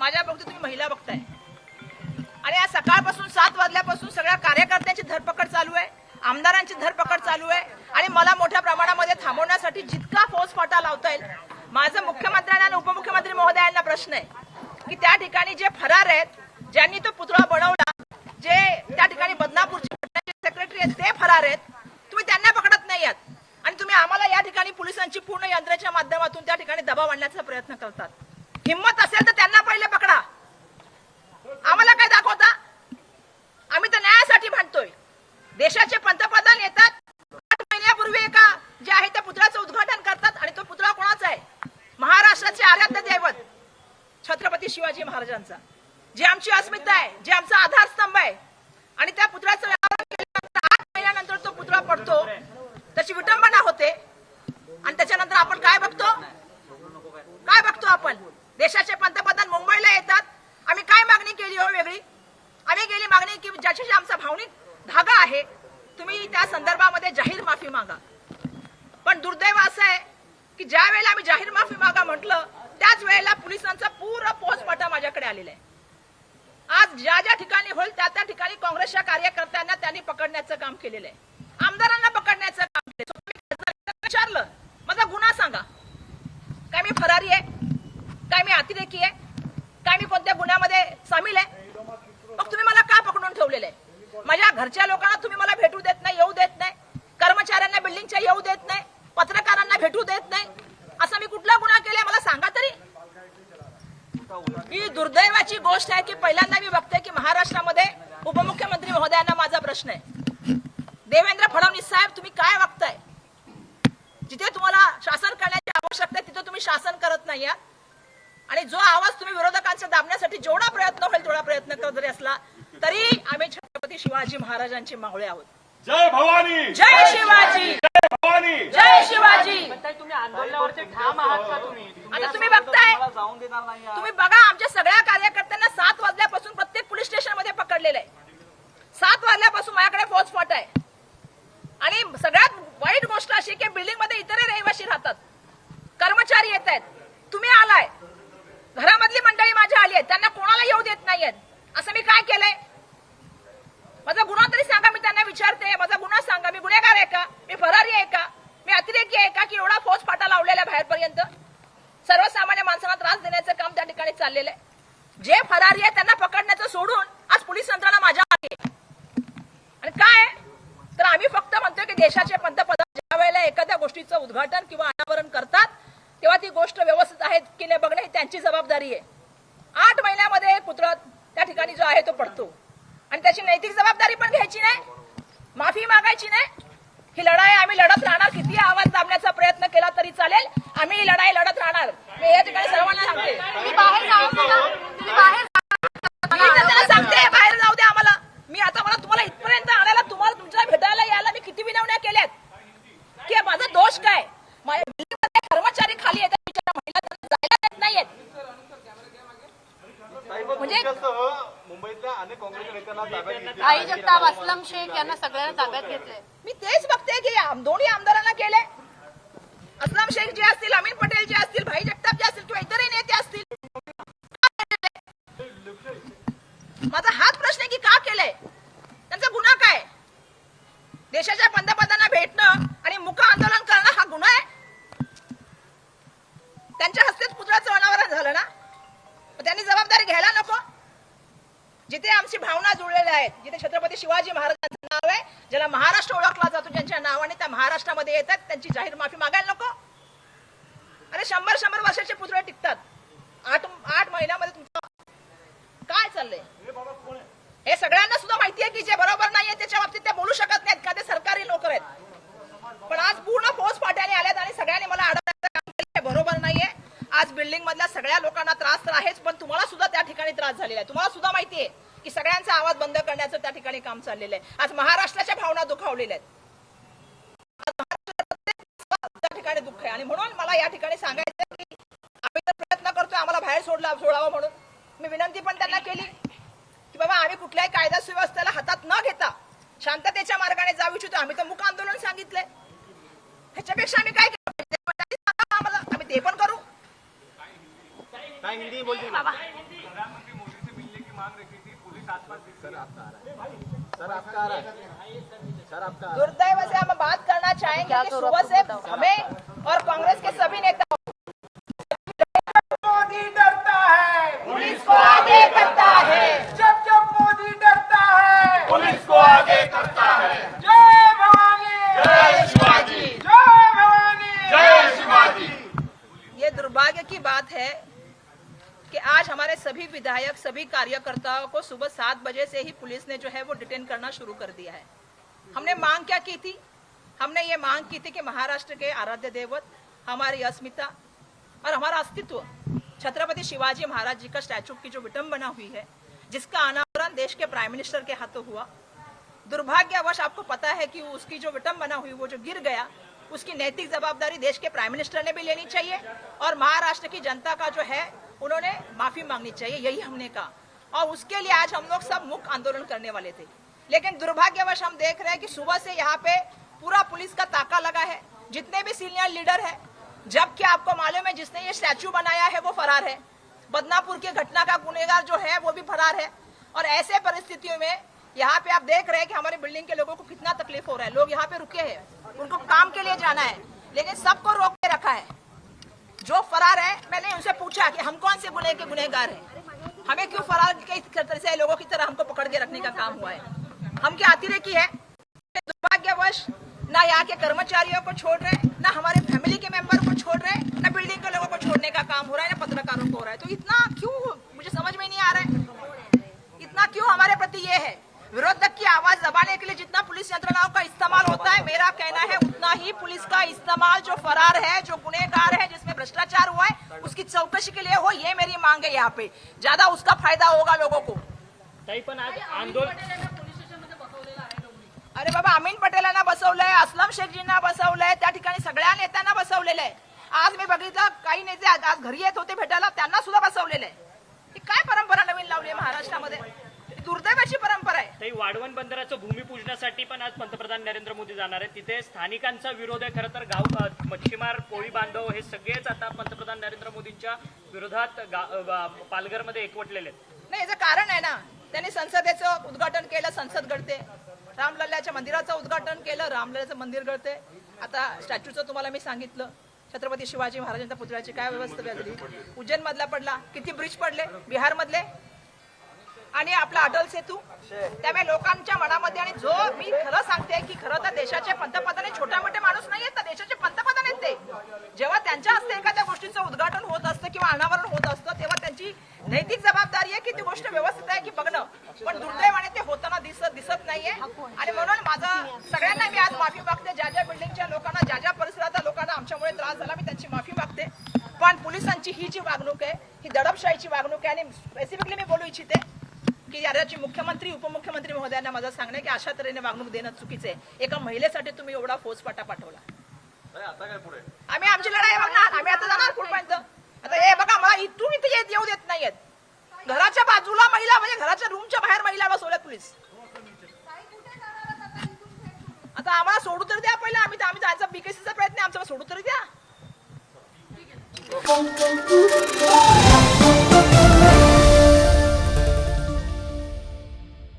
माझ्या बघतो तुम्ही महिला बघताय. आणि आज सकाळपासून सात वाजल्यापासून सगळ्या कार्यकर्त्यांची धरपकड चालू आहे आमदारांची धरपकड चालू आहे आणि मला मोठ्या प्रमाणामध्ये थांबवण्यासाठी जितका फौज फाटा लावता येईल माझं मुख्यमंत्र्यांना आणि उपमुख्यमंत्री महोदयांना प्रश्न आहे की त्या ठिकाणी जे फरार आहेत ज्यांनी तो पुतळा बनवला जे त्या ठिकाणी बदनापूरचे सेक्रेटरी आहेत ते फरार आहेत तुम्ही त्यांना पकडत नाही आहात. आणि तुम्ही आम्हाला या ठिकाणी पोलिसांची पूर्ण यंत्राच्या माध्यमातून त्या ठिकाणी दबाव आणण्याचा प्रयत्न करतात. हिंमत असेल तर त्यांना पहिले देशाचे पंतप्रधान येतात. आठ महिन्यापूर्वी एका जे आहे त्या पुतळ्याचं उद्घाटन करतात आणि तो पुतळा कोणाचा आहे? महाराष्ट्राचे आराध्य दैवत छत्रपती शिवाजी महाराजांचा. जे आमची अस्मिता आहे जे आमचा आधारस्तंभ आहे. आणि त्या पुतळ्याचं आठ महिन्यानंतर तो पुतळा पडतो. त्याची विटंबना होते. आणि त्याच्यानंतर आपण काय बघतो? काय बघतो आपण? देशाचे पंतप्रधान मुंबईला येतात आम्ही काय मागणी केली हो वेगळी आम्ही गेली मागणी की ज्याच्याशी आमचा भावनिक धागा आहे तुम्ही त्या संदर्भामध्ये जाहीर माफी मागा. पण दुर्दैव असं आहे की ज्या वेळेला आम्ही जाहीर माफी मागा म्हटलं त्याच वेळेला पोलिसांचा पूर्ण पोचपाटा माझ्याकडे आलेला आहे. आज ज्या ज्या ठिकाणी होईल त्या त्या ठिकाणी काँग्रेसच्या कार्यकर्त्यांना त्यांनी पकडण्याचं काम केलेलं आहे. आमदारांना पकडण्याचं काम केलं विचारलं माझा गुन्हा सांगा. काय मी फरारी आहे? काय मी अतिरेकी आहे? काय मी कोणत्या गुन्ह्यामध्ये सामील आहे? मग तुम्ही मला का पकडून ठेवलेलं आहे? माझ्या घरच्या लोकांना तुम्ही मला भेटू देत नाही येऊ देत नाही. कर्मचाऱ्यांना बिल्डिंगच्या येऊ देत नाही. पत्रकारांना भेटू देत नाही. असा मी कुठला गुन्हा केलाय मला सांगा तरी? ही दुर्दैवाची गोष्ट आहे की पहिल्यांदा मी बघते की महाराष्ट्रामध्ये उपमुख्यमंत्री महोदयांना माझा प्रश्न आहे. देवेंद्र फडणवीस साहेब तुम्ही काय वागताय? जिथे तुम्हाला शासन करण्याची आवश्यकता आहे तिथे तुम्ही शासन करत नाही आणि जो आवाज तुम्ही विरोधकांचा दाबण्यासाठी जेवढा प्रयत्न होईल तेवढा प्रयत्न करत जरी असला तरी आम्ही छत्रपती शिवाजी महाराजांचे मावळे आहोत. जय भवानी! जय शिवाजी! जय भवानी! जय शिवाजी! तुम्ही आंदोलनावरती ठाम आहात का तुम्ही? आता तुम्ही बघताय. जाऊन देणार नाही. तुम्ही बघा आमच्या सगळ्या कार्यकर्त्यांना सात वाजल्यापासून प्रत्येक पोलीस स्टेशनमध्ये पकडलेलं आहे सात वाजल्यापासून माझ्याकडे फौज फाट आहे आणि सगळ्यात वाईट गोष्ट अशी की बिल्डिंगमध्ये इतरही रहिवासी राहतात कर्मचारी येत आहेत तुम्ही आलाय घरामधली मंडळी माझ्या आली आहेत त्यांना कोणाला येऊ देत नाहीयेत असं मी काय केलंय माझा गुन्हा तरी सांगा मी त्यांना विचारते माझा गुन्हा सांगा. मी गुन्हेगार आहे का? मी फरारी आहे का? मी अतिरेकी आहे का? की एवढा फौज फाटा लावलेला बाहेरपर्यंत? सर्वसामान्य माणसांना त्रास देण्याचं काम त्या ठिकाणी चाललेलं आहे. जे फरारी आहे त्यांना पकडण्याचं सोडून आज पोलीस यंत्रणा माझ्या आहे. आणि काय? तर आम्ही फक्त म्हणतोय की देशाचे पंतप्रधान ज्या वेळेला एखाद्या गोष्टीचं उद्घाटन किंवा अनावरण करतात तेव्हा ती गोष्ट व्यवस्थित आहे की नाही बघणं ही त्यांची जबाबदारी आहे. आठ महिन्यामध्ये एक पुतळा त्या ठिकाणी जो आहे तो पडतो. आणि त्याची नैतिक जबाबदारी पण घ्यायची नाही. माफी मागायची नाही. ही लढाई आम्ही लढत राहणार. किती आवाज दाबण्याचा प्रयत्न केला तरी चालेल. आम्ही ही लढाई लढत राहणार. मी या ठिकाणी सर्वांना सांगते. तुम्ही बाहेर बाहेर सांगते जाऊ दे आम्हाला. मी आता मला तुम्हाला इथपर्यंत आणायला तुम्हाला तुमच्या भेटायला यायला मी किती विनवण्या केल्यात? की माझा दोष काय? आई जगताप असलम शेख यांना सगळ्यांना ताब्यात घेतलंय. मी तेच बघते की आम- दोन्ही आमदारांना केले असलम शेख जे असतील अमीन पटेल जे जिथे आमची भावना जुळलेल्या आहेत जिथे छत्रपती शिवाजी महाराजांचं नाव आहे ज्याला महाराष्ट्र ओळखला जातो ज्यांच्या नावाने त्या महाराष्ट्रामध्ये येतात त्यांची जाहीर माफी मागायला नको. अरे शंभर शंभर वर्षाचे पुतळे टिकतात. आठ आठ महिन्यामध्ये तुमचं काय चाललंय? हे सगळ्यांना सुद्धा माहिती आहे की जे बरोबर नाहीये त्याच्या बाबतीत ते बोलू शकत नाहीत का ते सरकारी नोकर आहेत. पण आज पूर्ण फौज पाट्याने आल्यात आणि सगळ्यांनी मला आज बिल्डिंग मधल्या सगळ्या लोकांना त्रास तर आहेच पण तुम्हाला सुद्धा त्या ठिकाणी त्रास झालेला आहे. तुम्हाला सुद्धा माहिती आहे की सगळ्यांचा आवाज बंद करण्याचं त्या ठिकाणी काम चाललेलं आहे. आज महाराष्ट्राच्या भावना दुखावलेल्या आहेत. त्या ठिकाणी दुःख आहे. आणि म्हणून मला या ठिकाणी सांगायचं की आम्ही तर प्रयत्न करतोय आम्हाला बाहेर सोडला सोडावा म्हणून. मी विनंती पण त्यांना केली की बाबा आम्ही कुठल्याही कायदा सुव्यवस्थेला हातात न घेता शांततेच्या मार्गाने जाऊ इच्छितो. आम्ही तर मुख आंदोलन सांगितलंय. ह्याच्यापेक्षा आम्ही काय केलं पाहिजे? ते पण त्यांनी सांगावं आम्हाला आम्ही ते पण करू ताई, हिंदी बोलते बाबा। प्रधानमंत्री मोदी से मिलने की मांग रखी थी पुलिस आसपास दिख रही है। सर आपका आ रहा है। सर आपका आ रहा है। दुर्दैव से हम बात करना चाहेंगे कि सुबह से हमें और कांग्रेस के सभी नेता मोदी डरता है। पुलिस को आगे करता है। जब जब मोदी डरता है। पुलिस को आगे करता है। जय भवानी। जय शिवाजी। जय भवानी। जय शिवाजी। ये दुर्भाग्य की बात है कि आज हमारे सभी विधायक, सभी कार्यकर्ताओं को सुबह सात बजे से ही पुलिस ने जो है वो डिटेन करना शुरू कर दिया है। हमने मांग क्या की थी? हमने ये मांग की थी कि महाराष्ट्र के आराध्य देवत, हमारी अस्मिता और हमारा अस्तित्व, छत्रपति शिवाजी महाराज जी का स्टैचू की जो विटंबना हुई है, जिसका अनावरण देश के प्राइम मिनिस्टर के हाथों हुआ। दुर्भाग्यवश आपको पता है कि उसकी जो विटंबना हुई, वो जो गिर गया, उसकी नैतिक जवाबदारी देश के प्राइम मिनिस्टर ने भी लेनी चाहिए और महाराष्ट्र की जनता का जो है उन्होंने माफ़ी मांगनी चाहिए, यही हमने कहा। और उसके लिए आज हम लोग सब मुख्य आंदोलन करने वाले थे। लेकिन दुर्भाग्यवश हम देख रहे हैं कि सुबह से यहाँ पे पूरा पुलिस का ताका लगा है। जितने भी सीनियर लीडर है, जबकि आपको मालूम है जिसने ये स्टैचू बनाया है, वो फरार है। बदनापुर की घटना का गुनेगार जो है, वो भी फरार है। और ऐसे परिस्थितियों में यहाँ पे आप देख रहे हैं कि हमारे बिल्डिंग के लोगों को कितना तकलीफ़ हो रहा है। लोग यहाँ पे रुके हैं। उनको काम के लिए जाना है। लेकिन सबको रोक के रखा है। जो फरार है, मैंने उनसे पूछा कि हम कौन से गुने के गुनहगार हैं? हमें क्यों फरार के तरह से लोगों की तरह हमको पकड़ के रखने का काम हुआ है? हम क्या अतिरे की है? दुर्भाग्यवश, ना यहाँ के कर्मचारियों को छोड़ रहे, ना हमारे फैमिली के मेंबर को छोड़ रहे, ना बिल्डिंग के लोगों को छोड़ने का काम हो रहा है, ना पत्रकारों को हो रहा है। तो इतना क्यों, मुझे समझ में नहीं आ रहा है। इतना क्यों हमारे प्रति ये है? विरोधक की आवाज दबाने के लिए जितना पुलिस यंत्रणाओं का इस्तेमाल होता है मेरा कहना है उतना ही पुलिस का इस्तेमाल जो फरार है जो गुनेगार है जिसमें भ्रष्टाचार हुआ है उसकी चौकसी के लिए हो ये मेरी मांग है यहाँ पे। ज्यादा उसका फायदा होगा लोगों को। ताई पण आज आंदोलन अरे बाबा अमीन पटेलांना बसवलंय असलम शेखजींना बसवलंय त्या ठिकाणी सगळ्या नेत्यांना बसवलेलं आहे. आज मी बघितलं काही नेते आज आज घरी येत होते भेटायला त्यांना सुद्धा बसवलेलं आहे. ही काय परंपरा नवीन लावली आहे महाराष्ट्रामध्ये? दुर्दैवाची परंपरा आहे. ताई वाढवण बंदराचं भूमिपूजनासाठी पण आज पंतप्रधान नरेंद्र मोदी जाणार आहेत. तिथे स्थानिकांचा विरोध आहे. खरं तर गाव मच्छीमार कोळी बांधव हे सगळेच आता पंतप्रधान नरेंद्र मोदींच्या विरोधात पालघरमध्ये एकवटलेले आहेत. नाही याचं कारण आहे ना त्यांनी संसदेचं उद्घाटन केलं संसद घडते. रामलल्ल्याच्या मंदिराचं उद्घाटन केलं रामलल्ल्याचं मंदिर घडते. आता स्टॅच्यूचं तुम्हाला मी सांगितलं. छत्रपती शिवाजी महाराजांच्या पुतळ्याची काय व्यवस्था झाली? उज्जैन मधला पडला. किती ब्रिज पडले? बिहार मधले आणि आपला अटल सेतू. त्यामुळे लोकांच्या मनामध्ये आणि जो मी खरं सांगते की खरं तर देशाचे पंतप्रधान हे छोट्या मोठे माणूस नाही आहेत तर देशाचे पंतप्रधान आहेत ते. जेव्हा त्यांच्या हस्ते एखाद्या गोष्टीचं उद्घाटन होत असतं किंवा अनावरण होत असतं तेव्हा त्यांची नैतिक जबाबदारी आहे की ती गोष्ट व्यवस्थित आहे की बघणं. पण दुर्दैवाने ते होताना दिसत दिसत नाहीये. आणि म्हणून माझं सगळ्यांना मी आज माफी मागते. ज्या ज्या बिल्डिंगच्या लोकांना ज्या ज्या परिसरातल्या लोकांना आमच्यामुळे त्रास झाला मी त्यांची माफी मागते. पण पोलिसांची ही जी वागणूक आहे ही दडपशाहीची वागणूक आहे आणि स्पेसिफिकली मी बोलू इच्छिते की याची मुख्यमंत्री उपमुख्यमंत्री महोदयांना माझं सांगणं की अशा तऱ्हेने वागणूक देणं चुकीचं आहे. एका महिलेसाठी तुम्ही एवढा फौजफाटा पाठवला. आम्ही आमची लढाई बघणार. आम्ही आता जाणार कुठपर्यंत आता हे बघा मला इथून इथे येत येऊ देत नाहीयेत. घराच्या बाजूला महिला म्हणजे घराच्या रूमच्या बाहेर महिला बसवल्यात पोलीस. आता आम्हाला सोडू तर द्या पहिला. आम्ही आम्ही जायचा बीकेसीचा प्रयत्न आमचा सोडू तरी द्या.